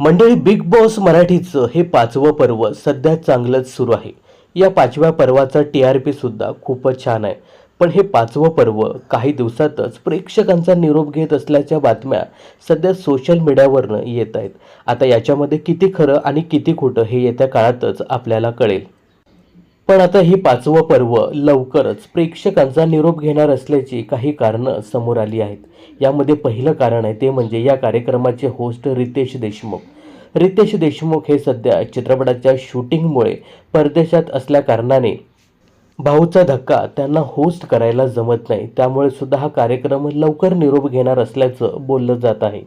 मंडळी big boss मराठीचं हे पाचवं पर्व सध्या चांगलंच सुरू आहे. या पाचव्या पर्वाचा टी आर पी सुद्धा खूपच छान आहे. पण हे पाचवं पर्व काही दिवसातच प्रेक्षकांचा निरोप घेत असल्याच्या बातम्या सध्या सोशल मीडियावरनं येत आहेत. आता याच्यामध्ये किती खरं आणि किती खोटं हे येत्या काळातच आपल्याला कळेल. पण आता ही पाचवं पर्व लवकरच प्रेक्षकांचा निरोप घेणार असल्याची काही कारणं समोर आली आहेत. यामध्ये पहिलं कारण आहे ते म्हणजे या कार्यक्रमाचे होस्ट रितेश देशमुख. रितेश देशमुख हे सध्या चित्रपटाच्या शूटिंगमुळे परदेशात असल्याकारणाने भाऊचा धक्का त्यांना होस्ट करायला जमत नाही. त्यामुळे सुद्धा हा कार्यक्रम लवकर निरोप घेणार असल्याचं बोललं जात आहे.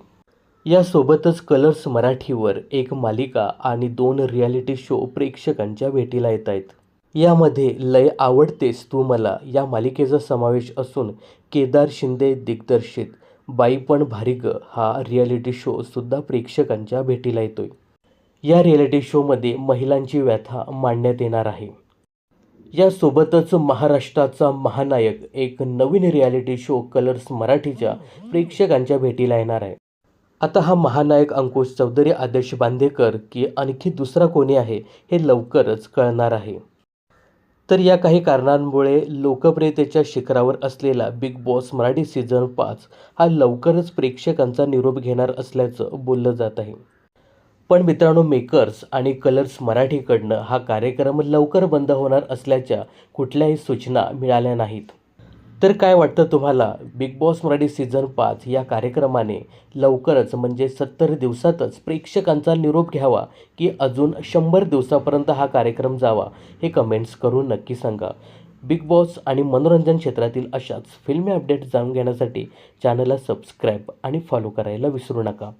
यासोबतच कलर्स मराठीवर एक मालिका आणि दोन रियालिटी शो प्रेक्षकांच्या भेटीला येत आहेत. यामध्ये लय आवडतेस तू मला. या मालिकेचा समावेश असून केदार शिंदे दिग्दर्शित बाई पण भारी ग. हा रियालिटी शो सुद्धा प्रेक्षकांच्या भेटीला येतोय. या रियालिटी शोमध्ये महिलांची व्यथा मांडण्यात येणार आहे. यासोबतच महाराष्ट्राचा महानायक एक नवीन रियालिटी शो कलर्स मराठीच्या प्रेक्षकांच्या भेटीला येणार आहे. आता हा महानायक अंकुश चौधरी आदर्श बांदेकर की आणखी दुसरा कोणी आहे हे लवकरच कळणार आहे. तर या काही कारणांमुळे लोकप्रियतेच्या शिखरावर असलेला बिग बॉस मराठी सीझन पाच हा लवकरच प्रेक्षकांचा निरोप घेणार असल्याचं बोललं जात आहे. पण मित्रांनो मेकर्स आणि कलर्स मराठीकडनं हा कार्यक्रम लवकर बंद होणार असल्याच्या कुठल्याही सूचना मिळाल्या नाहीत. तर काय वाटतं तुम्हाला? बिग बॉस मराठी सीझन पाच या कार्यक्रमाने लवकरच म्हणजे सत्तर दिवसातच प्रेक्षकांचा निरोप घ्यावा की अजून शंभर दिवसापर्यंत हा कार्यक्रम जावा हे कमेंट्स करून नक्की सांगा. बिग बॉस आणि मनोरंजन क्षेत्रातील अशाच फिल्मी अपडेट जाणून घेण्यासाठी चॅनलला सबस्क्राईब आणि फॉलो करायला विसरू नका.